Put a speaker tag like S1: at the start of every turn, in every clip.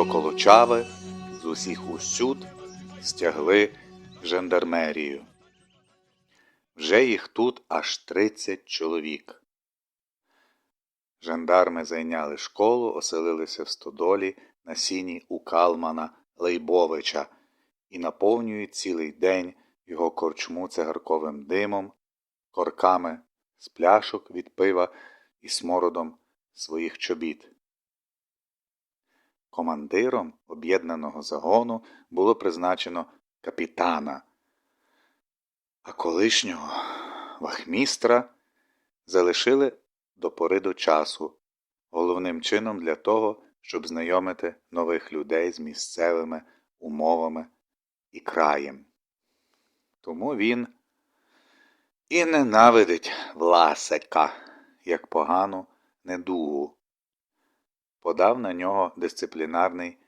S1: До Колочави з усіх усюд стягли жандармерію. Вже їх тут аж 30 чоловік. Жандарми зайняли школу, оселилися в стодолі на сіні у Калмана Лейбовича і наповнюють цілий день його корчму цигарковим димом, корками з пляшок від пива і смородом своїх чобіт. Командиром об'єднаного загону було призначено капітана, а колишнього вахмістра залишили до пори до часу, головним чином для того, щоб знайомити нових людей з місцевими умовами і краєм. Тому він і ненавидить Власика як погану недугу. Подав на нього дисциплінарний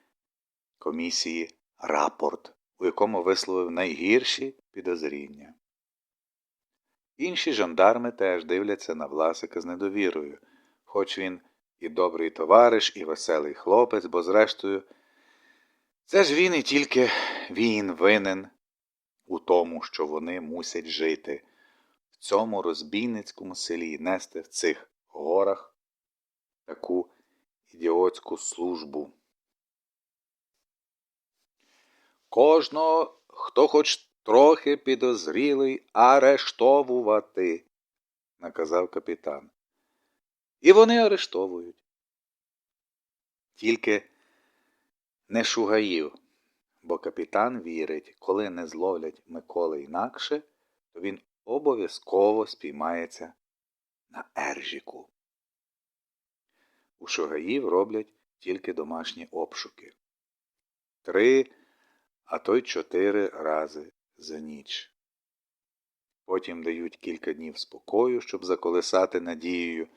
S1: комісії рапорт, у якому висловив найгірші підозріння. Інші жандарми теж дивляться на Власика з недовірою, хоч він і добрий товариш, і веселий хлопець, бо, зрештою, це ж він і тільки він винен у тому, що вони мусять жити в цьому розбійницькому селі, нести в цих горах таку ідіотську службу. Кожного, хто хоч трохи підозрілий, арештовувати, наказав капітан. І вони арештовують. Тільки не шугаїв, бо капітан вірить, коли не зловлять Миколи інакше, то він обов'язково спіймається на ержіку. У шугаїв роблять тільки домашні обшуки. Три, а то й чотири рази за ніч. Потім дають кілька днів спокою, щоб заколисати надією,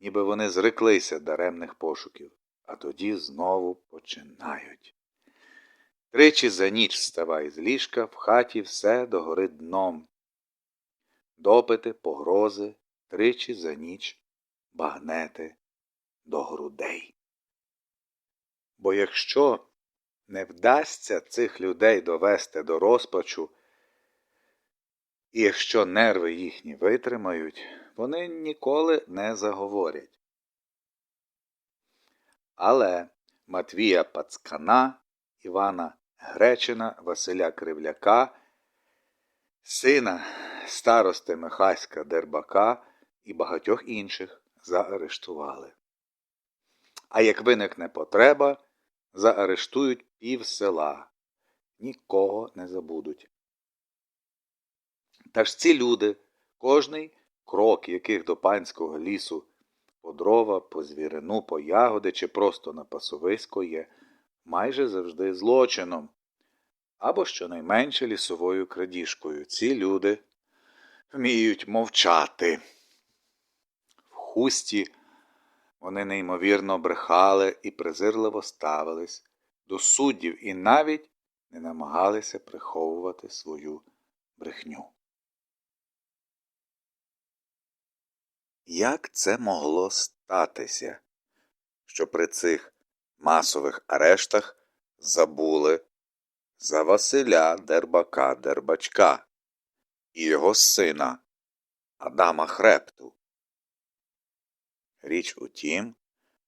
S1: ніби вони зреклися даремних пошуків, а тоді знову починають. Тричі за ніч вставай з ліжка, в хаті все догори дном. Допити, погрози, тричі за ніч багнети до грудей. Бо якщо не вдасться цих людей довести до розпачу, і якщо нерви їхні витримають, вони ніколи не заговорять. Але Матвія Пацкана, Івана Гречина, Василя Кривляка, сина старости Михаська Дербака і багатьох інших заарештували. А як виникне потреба, заарештують пів села, нікого не забудуть. Та ж ці люди, кожний крок яких до панського лісу по дрова, по звірину, по ягоди чи просто на пасовисько є майже завжди злочином або щонайменше лісовою крадіжкою. Ці люди вміють мовчати. В хусті вони неймовірно брехали і презирливо ставились до суддів і навіть не намагалися приховувати свою брехню. Як це могло статися, що при цих масових арештах забули за Василя Дербака Дербачка і його сина Адама Хрепту? Річ у тім,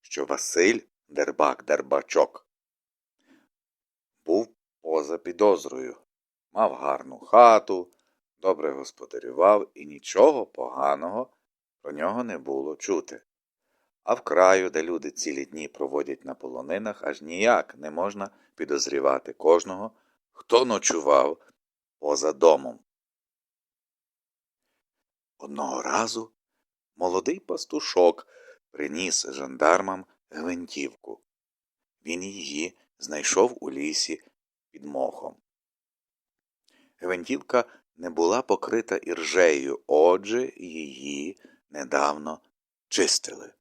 S1: що Василь Дербак Дербачок був поза підозрою, мав гарну хату, добре господарював і нічого поганого про нього не було чути. А в краю, де люди цілі дні проводять на полонинах, аж ніяк не можна підозрівати кожного, хто ночував поза домом. Одного разу молодий пастушок приніс жандармам гвинтівку. Він її знайшов у лісі під мохом. Гвинтівка не була покрита іржею, отже, її недавно чистили.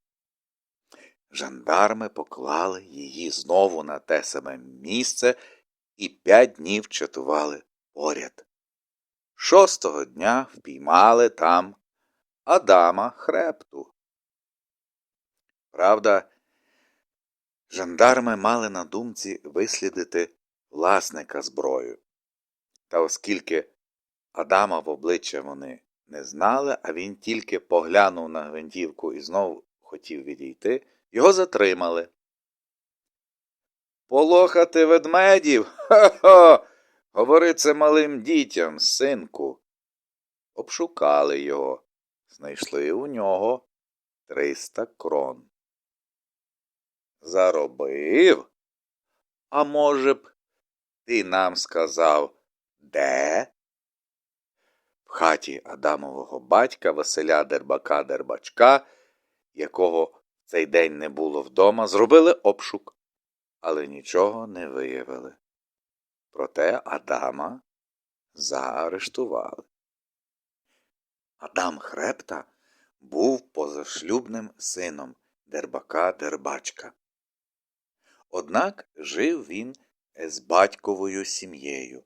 S1: Жандарми поклали її знову на те саме місце і п'ять днів чатували поряд. Шостого дня впіймали там Адама Хрепту. Правда, Жандарми мали на думці вислідити власника зброю. Та оскільки Адама в обличчя вони не знали, а він тільки поглянув на гвинтівку і знов хотів відійти, його затримали. Полохати ведмедів? Ха-ха! Говори це малим дітям, синку. Обшукали його, знайшли у нього триста крон. Заробив? А може б, ти нам сказав, де? В хаті Адамового батька Василя Дербака Дербачка, якого в цей день не було вдома, зробили обшук, але нічого не виявили. Проте Адама заарештували. Адам Хрепта був позашлюбним сином Дербака Дербачка. Однак жив він з батьковою сім'єю,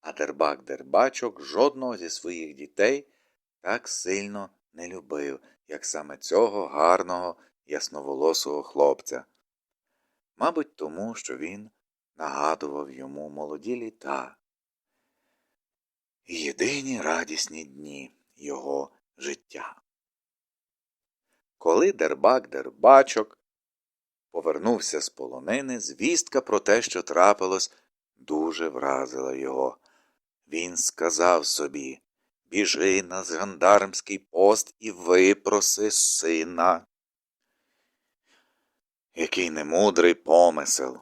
S1: а Дербак Дербачок жодного зі своїх дітей так сильно не любив, як саме цього гарного ясноволосого хлопця. Мабуть, тому, що він нагадував йому молоді літа. Єдині радісні дні його життя. Коли Дербак Дербачок повернувся з полонини, звістка про те, що трапилось, дуже вразила його. Він сказав собі Біжи на жандармський пост і випроси сина. Який немудрий помисел.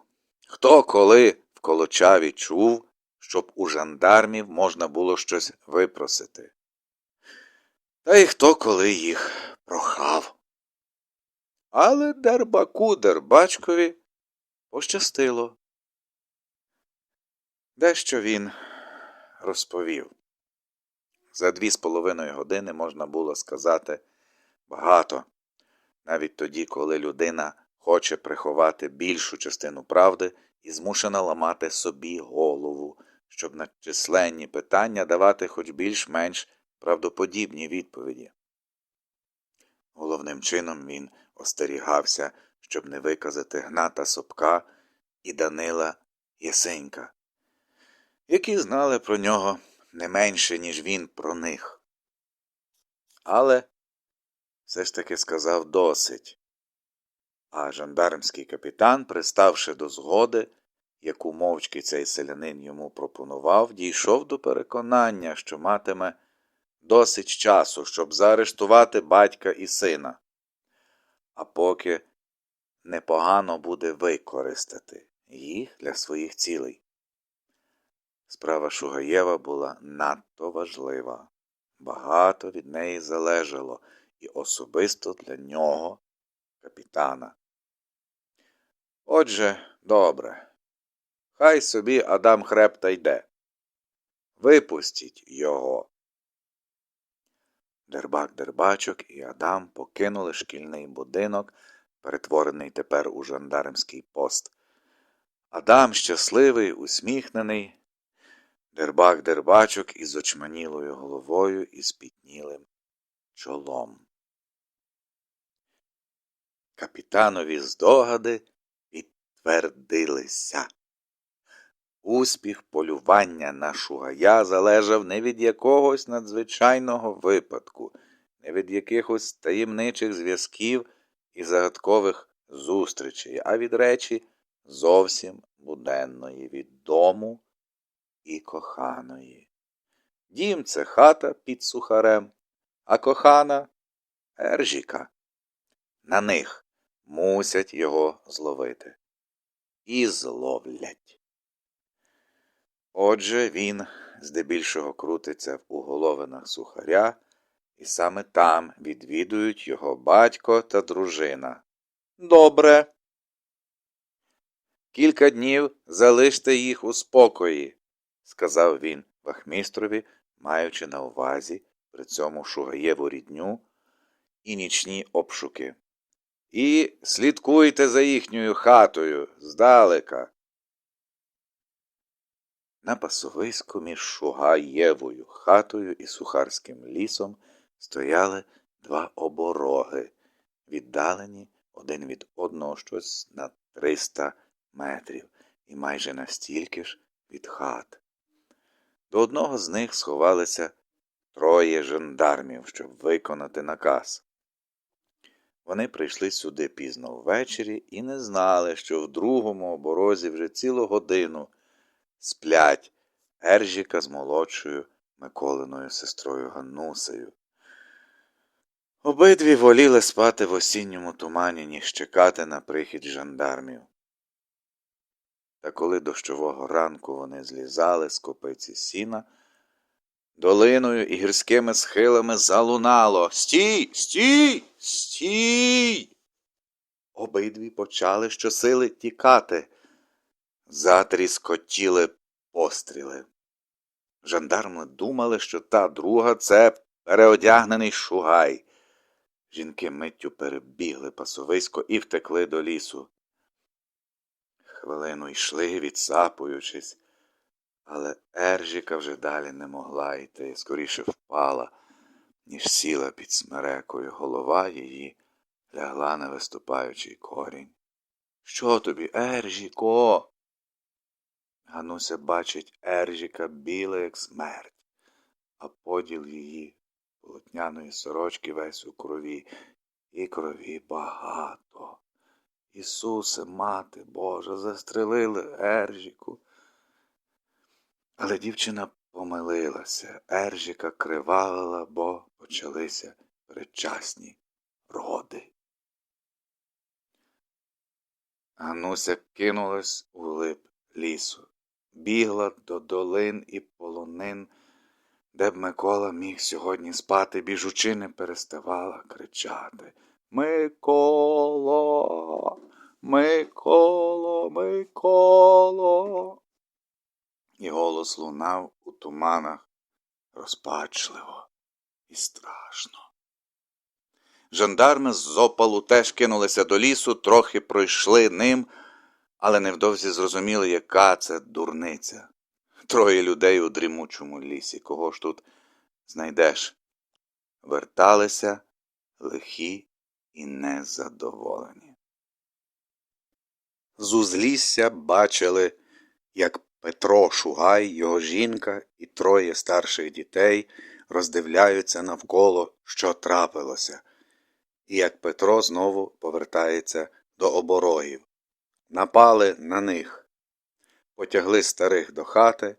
S1: Хто коли в Колочаві чув, щоб у жандармів можна було щось випросити? Та й хто коли їх прохав. Але Дербаку Дербачкові пощастило. Дещо він розповів. За дві з половиною години можна було сказати багато, навіть тоді, коли людина хоче приховати більшу частину правди і змушена ламати собі голову, щоб на численні питання давати хоч більш-менш правдоподібні відповіді. Головним чином він остерігався, щоб не виказати Гната Сопка і Данила Єсенька, які знали про нього не менше, ніж він про них. Але все ж таки сказав досить. А жандармський капітан, приставши до згоди, яку мовчки цей селянин йому пропонував, дійшов до переконання, що матиме досить часу, щоб заарештувати батька і сина, а поки непогано буде використати їх для своїх цілей. Справа Шугаєва була надто важлива, багато від неї залежало і особисто для нього, капітана. Отже, добре, хай собі Адам Хребта йде. Випустіть його. Дербак Дербачок і Адам покинули шкільний будинок, перетворений тепер у жандармський пост. Адам щасливий, усміхнений, Дербак Дербачок із очманілою головою і спітнілим чолом. Капітанові здогади підтвердилися. Успіх полювання на шугая залежав не від якогось надзвичайного випадку, не від якихось таємничих зв'язків і загадкових зустрічей, а від речі зовсім буденної, від дому і коханої. Дім це хата під сухарем, а кохана ержіка. На них мусять його зловити. І зловлять. Отже, він здебільшого крутиться в уголовинах сухаря, і саме там відвідують його батько та дружина. Добре. Кілька днів залиште їх у спокої, сказав він вахмістрові, маючи на увазі при цьому Шугаєву рідню і нічні обшуки. І слідкуйте за їхньою хатою здалека. На пасовиську між Шугаєвою хатою і сухарським лісом стояли два обороги, віддалені один від одного щось на 300 метрів і майже настільки ж від хат. До одного з них сховалися троє жандармів, щоб виконати наказ. Вони прийшли сюди пізно ввечері і не знали, що в другому оборозі вже цілу годину сплять Ержіка з молодшою Миколиною сестрою Ганнусею. Обидві воліли спати в осінньому тумані, ніж чекати на прихід жандармів. Та коли дощового ранку вони злізали з копиці сіна, долиною і гірськими схилами залунало Стій, стій, стій. Обидві почали щосили тікати. Затріскотіли постріли. Жандарми думали, що та друга це переодягнений шугай. Жінки миттю перебігли пасовисько і втекли до лісу. Хвилину йшли, відсапуючись, але Ержіка вже далі не могла йти, скоріше впала, ніж сіла під смерекою. Голова її лягла на виступаючий корінь. Що тобі, Ержіко? Гануся бачить Ержіка біле, як смерть, а поділ її полотняної сорочки весь у крові, і крові багато. Ісусе, мати Божа, застрелили Ержіку. Але дівчина помилилася. Ержіка кривавила, бо почалися передчасні роди. Гануся кинулась у глиб лісу, бігла до долин і полонин, де б Микола міг сьогодні спати, біжучи не переставала кричати Миколо, Миколо, Миколо. І голос лунав у туманах розпачливо і страшно. Жандарми з опалу теж кинулися до лісу, трохи пройшли ним, але невдовзі зрозуміли, яка це дурниця. Троє людей у дрімучому лісі. Кого ж тут знайдеш? Верталися лихі і незадоволені. З узлісся бачили, як Петро Шугай, його жінка і троє старших дітей роздивляються навколо, що трапилося, і як Петро знову повертається до оборогів. Напали на них, потягли старих до хати,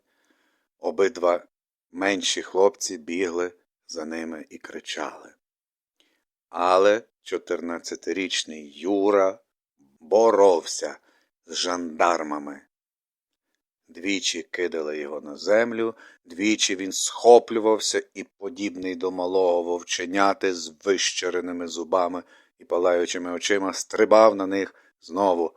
S1: обидва менші хлопці бігли за ними і кричали. Але чотирнадцятирічний Юра боровся з жандармами. Двічі кидали його на землю, двічі він схоплювався і, подібний до малого вовченяти з вищереними зубами і палаючими очима, стрибав на них знову.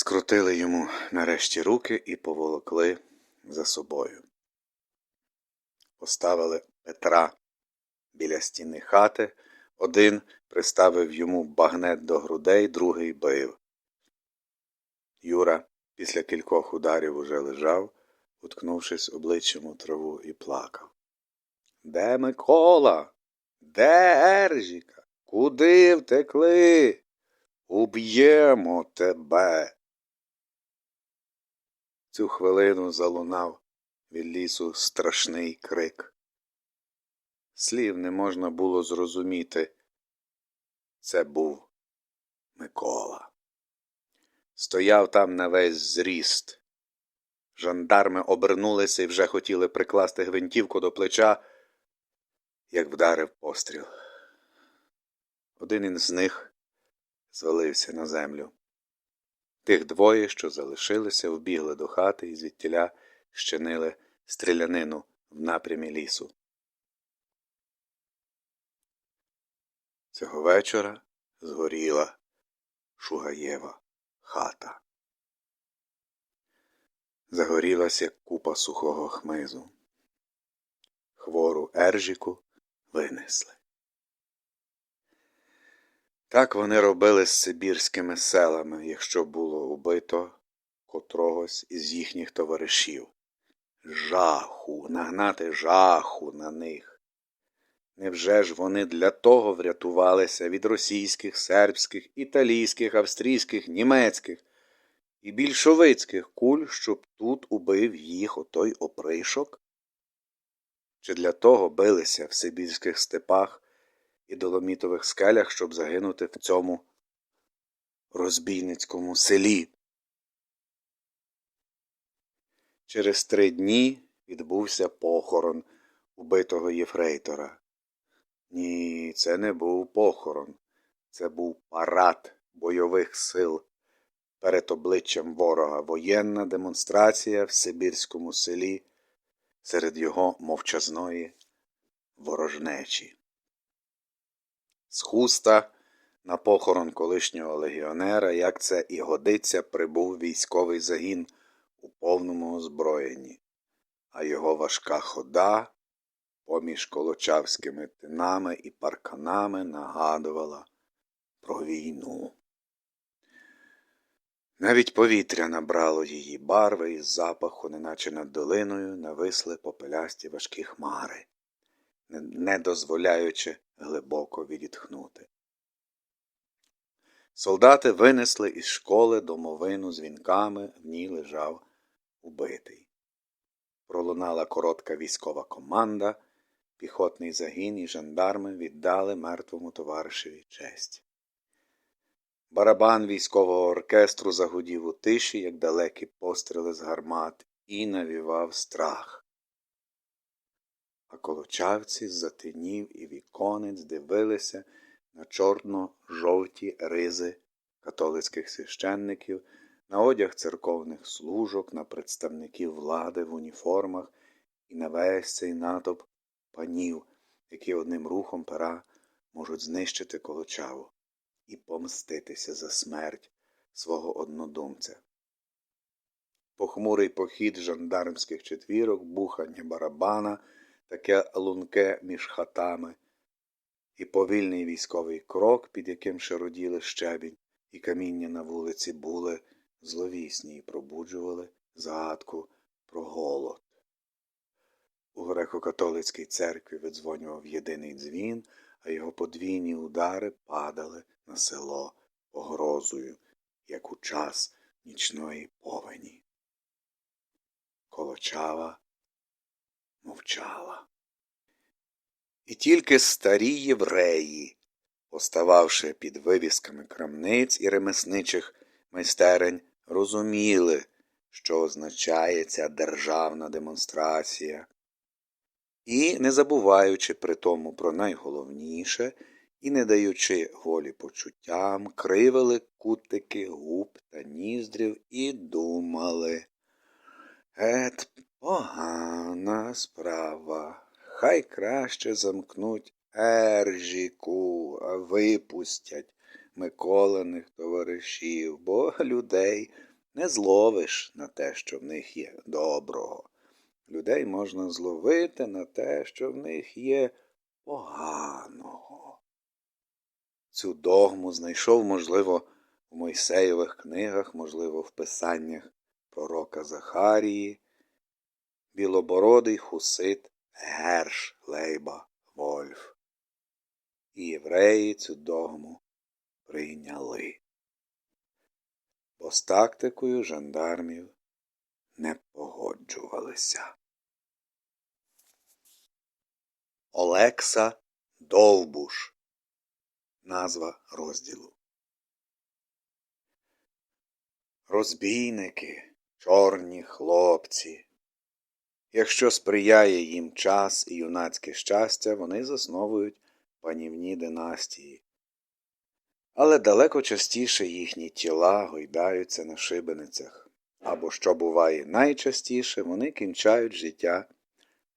S1: Скрутили йому нарешті руки і поволокли за собою. Поставили Петра біля стіни хати, один приставив йому багнет до грудей, другий бив. Юра після кількох ударів уже лежав, уткнувшись обличчям у траву, і плакав. Де Микола? Де Ержіка? Куди втекли? Уб'ємо тебе. Цю хвилину залунав від лісу страшний крик. Слів не можна було зрозуміти. Це був Микола. Стояв там на весь зріст. Жандарми обернулися і вже хотіли прикласти гвинтівку до плеча, як вдарив постріл. Один із них звалився на землю. Тих двоє, що залишилися, вбігли до хати і звідтіля щинили стрілянину в напрямі лісу. Цього вечора згоріла Шугаєва хата. Загорілася як купа сухого хмизу. Хвору Ержіку винесли. Так вони робили з сибірськими селами, якщо було убито котрогось із їхніх товаришів. Жаху, нагнати жаху на них. Невже ж вони для того врятувалися від російських, сербських, італійських, австрійських, німецьких і більшовицьких куль, щоб тут убив їх отой опришок? Чи для того билися в сибірських степах і доломітових скелях, щоб загинути в цьому розбійницькому селі? Через три дні відбувся похорон убитого єфрейтора. Ні, це не був похорон, це був парад бойових сил перед обличчям ворога, воєнна демонстрація в Сибірському селі серед його мовчазної ворожнечі. З хуста на похорон колишнього легіонера, як це і годиться, прибув військовий загін у повному озброєнні, а його важка хода поміж колочавськими тинами і парканами нагадувала про війну. Навіть повітря набрало її барви і запаху, неначе над долиною нависли попелясті важкі хмари, не дозволяючи глибоко відітхнути. Солдати винесли із школи домовину з вінками, в ній лежав убитий. Пролунала коротка військова команда, піхотний загін і жандарми віддали мертвому товаришеві честь. Барабан військового оркестру загудів у тиші, як далекі постріли з гармат, і навівав страх. А колочавці з-за тинів і віконець дивилися на чорно-жовті ризи католицьких священників, на одяг церковних служок, на представників влади в уніформах і на весь цей натовп панів, які одним рухом пера можуть знищити колочаву і помститися за смерть свого однодумця. Похмурий похід жандармських четвірок, бухання барабана, таке лунке між хатами, і повільний військовий крок, під яким широділи щебінь, і каміння на вулиці були зловісні і пробуджували згадку про голод. У греко-католицькій церкві видзвонював єдиний дзвін, а його подвійні удари падали на село погрозою, як у час нічної повені. Колочава мовчала. І тільки старі євреї, постававши під вивісками крамниць і ремесничих майстерень, розуміли, що означає ця державна демонстрація, і, не забуваючи при тому про найголовніше і не даючи волі почуттям, кривили кутики губ та ніздрів і думали. Ет, погана справа. Хай краще замкнуть Ержіку, а випустять Миколених товаришів, бо людей не зловиш на те, що в них є доброго. Людей можна зловити на те, що в них є поганого. Цю догму знайшов, можливо, в Мойсеєвих книгах, можливо, в писаннях пророка Захарії, білобородий хусит Герш Лейба Вольф. І євреї цю догму прийняли. Бо з тактикою жандармів не погоджувалися. Олекса Довбуш. Назва розділу. Розбійники, чорні хлопці. Якщо сприяє їм час і юнацьке щастя, вони засновують панівні династії. Але далеко частіше їхні тіла гойдаються на шибеницях, або, що буває найчастіше, вони кінчають життя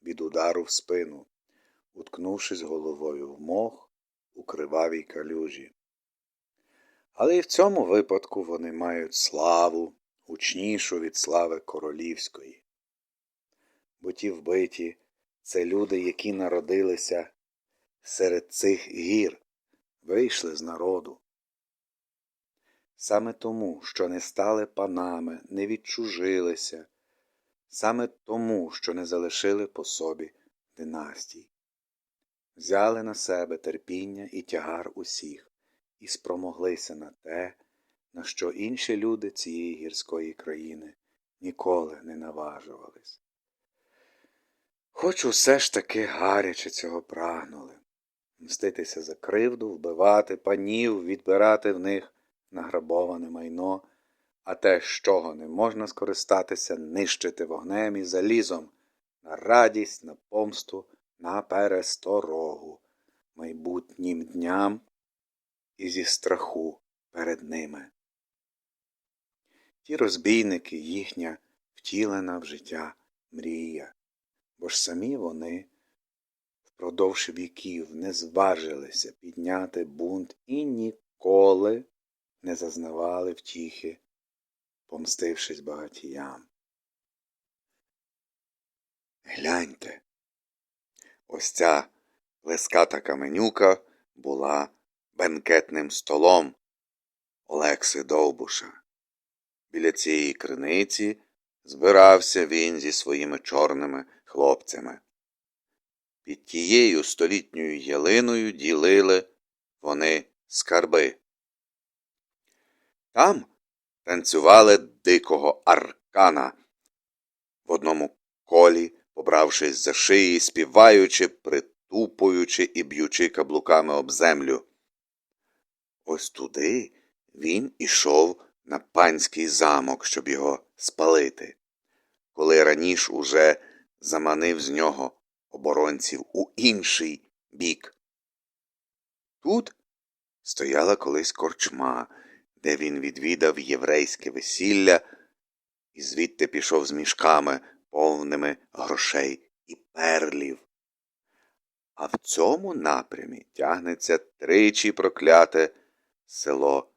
S1: від удару в спину, уткнувшись головою в мох у кривавій калюжі. Але і в цьому випадку вони мають славу, гучнішу від слави королівської. Бо ті вбиті це люди, які народилися серед цих гір, вийшли з народу. Саме тому, що не стали панами, не відчужилися, саме тому, що не залишили по собі династій. взяли на себе терпіння і тягар усіх, і спромоглися на те, на що інші люди цієї гірської країни ніколи не наважувались. Хоч усе ж таки гаряче цього прагнули. Мститися за кривду, вбивати панів, відбирати в них награбоване майно, а те, з чого не можна скористатися, нищити вогнем і залізом на радість, на помсту, на пересторогу, майбутнім дням і зі страху перед ними. Ті розбійники їхня втілена в життя мрія, бо ж самі вони впродовж віків не зважилися підняти бунт і ніколи не зазнавали втіхи, помстившись багатіям. Гляньте, ось ця леската каменюка була бенкетним столом Олекси Довбуша. Біля цієї криниці збирався він зі своїми чорними хлопцями. Під тією столітньою ялиною ділили вони скарби. Там танцювали дикого аркана в одному колі, побравшись за шиї, співаючи, притупуючи і б'ючи каблуками об землю. Ось туди він ішов на панський замок, щоб його спалити, коли раніше уже заманив з нього оборонців у інший бік. Тут стояла колись корчма, де він відвідав єврейське весілля і звідти пішов з мішками, повними грошей і перлів. А в цьому напрямі тягнеться тричі прокляте село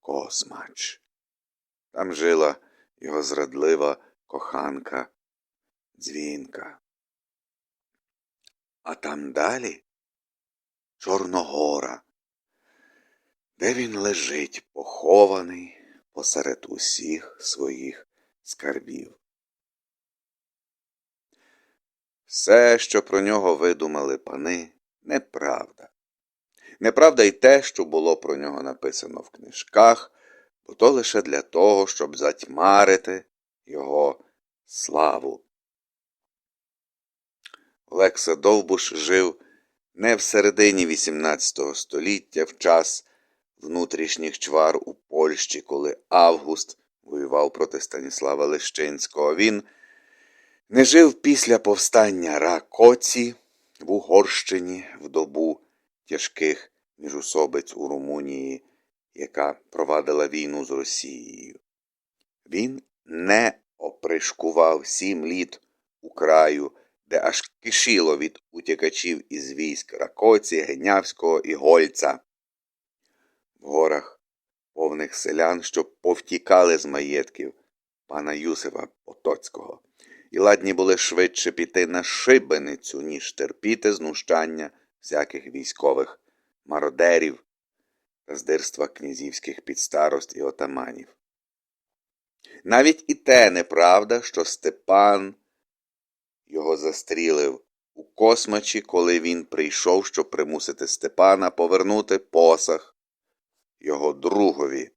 S1: Космач. Там жила його зрадлива коханка дзвінка. А там далі Чорногора, де він лежить похований посеред усіх своїх скарбів. Все, що про нього видумали пани, неправда. Неправда й те, що було про нього написано в книжках, бо то лише для того, щоб затьмарити його славу. Олекса Довбуш жив не в середині XVIII століття в час внутрішніх чвар у Польщі, коли Август воював проти Станіслава Лещинського. Він не жив після повстання Ракоці в Угорщині в добу тяжких міжусобиць у Румунії, яка провадила війну з Росією. Він не опришкував сім літ у краю де аж кишіло від утікачів із військ Ракоці, Генявського і Гольця. В горах повних селян, що повтікали з маєтків пана Юсифа Потоцького, і ладні були швидше піти на шибеницю, ніж терпіти знущання всяких військових мародерів та здирства князівських підстарост і отаманів. Навіть і те неправда, що Степан його застрілив у космачі, коли він прийшов, щоб примусити Степана повернути посах його другові.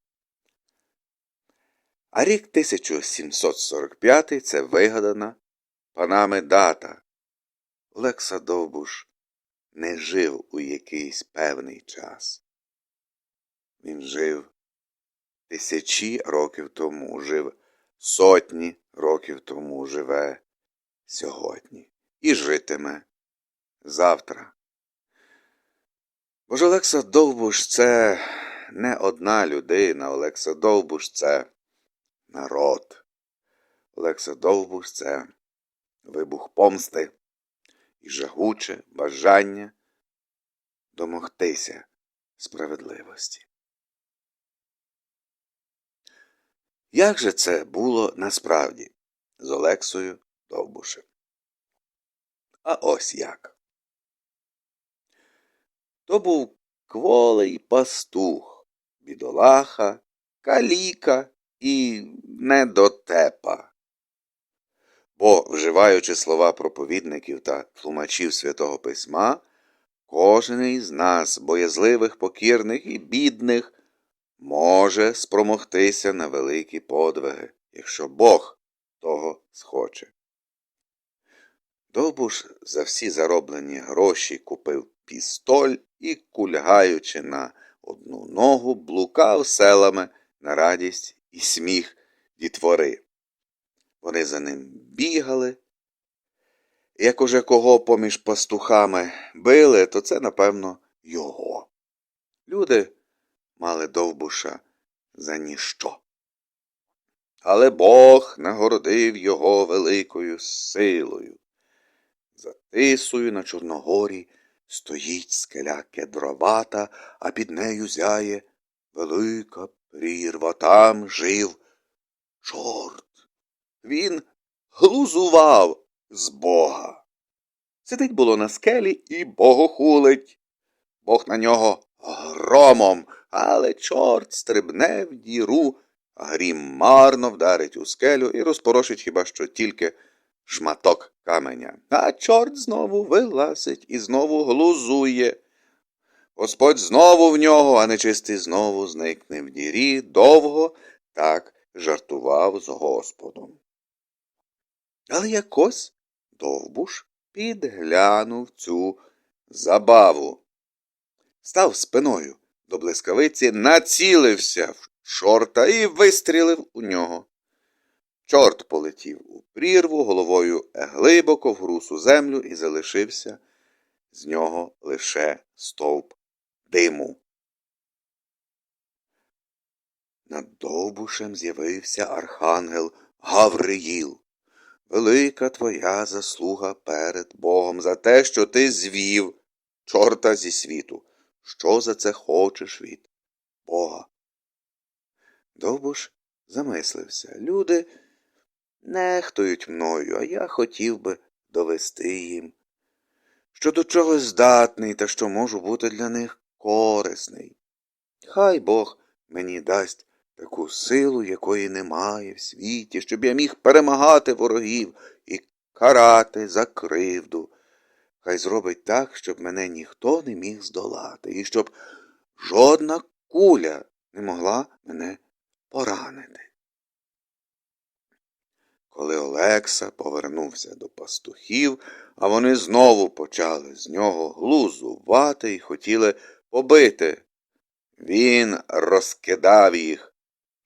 S1: А рік 1745 це вигадана панами дата. Лекса Довбуш не жив у якийсь певний час. Він жив тисячі років тому, жив сотні років тому живе сьогодні і житиме завтра. Бо ж Олекса Довбуш це не одна людина, Олекса Довбуш це народ. Олекса Довбуш це вибух помсти і жагуче бажання домогтися справедливості. Як же це було насправді з Олексою Довбушем. А ось як. То був кволий пастух, бідолаха, каліка і недотепа. Бо, вживаючи слова проповідників та тлумачів святого письма,
S2: кожен із нас, боязливих, покірних і бідних, може спромогтися на великі подвиги, якщо Бог того схоче. Довбуш за всі зароблені гроші купив пістоль і, кульгаючи на одну ногу, блукав селами на радість і сміх дітвори. Вони за ним бігали. Як уже кого поміж пастухами били, то це, напевно, його. Люди мали довбуша за ніщо. Але Бог нагородив його великою силою. За тисою на Чорногорі стоїть скеля кедровата, а під нею зяє велика прірва. Там жив чорт. Він глузував з Бога. Сидить було на скелі і богохулить. Бог на нього громом, але чорт стрибне в діру, грім марно вдарить у скелю і розпорошить хіба що тільки шматок каменя. А чорт знову вилазить і знову глузує. Господь знову в нього, а нечистий знову зникне в дірі, довго так жартував з Господом. Але якось довбуш підглянув цю забаву. Став спиною до блискавиці, націлився в чорта і вистрілив у нього. Чорт полетів у прірву головою глибоко в грусу землю і залишився з нього лише стовп диму. Над довбушем з'явився архангел Гавриїл. Велика твоя заслуга перед Богом за те, що ти звів чорта зі світу. Що за це хочеш від Бога? Довбуш замислився. Люди нехтують мною, а я хотів би довести їм, що до чогось здатний та що можу бути для них корисний. Хай Бог мені дасть таку силу, якої немає в світі, щоб я міг перемагати ворогів і карати за кривду. Хай зробить так, щоб мене ніхто не міг здолати, і щоб жодна куля не могла мене поранити. Коли Олекса повернувся до пастухів, а вони знову почали з нього глузувати і хотіли побити, він розкидав їх,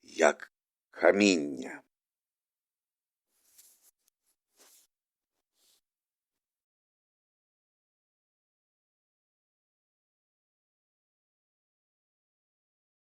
S2: як каміння.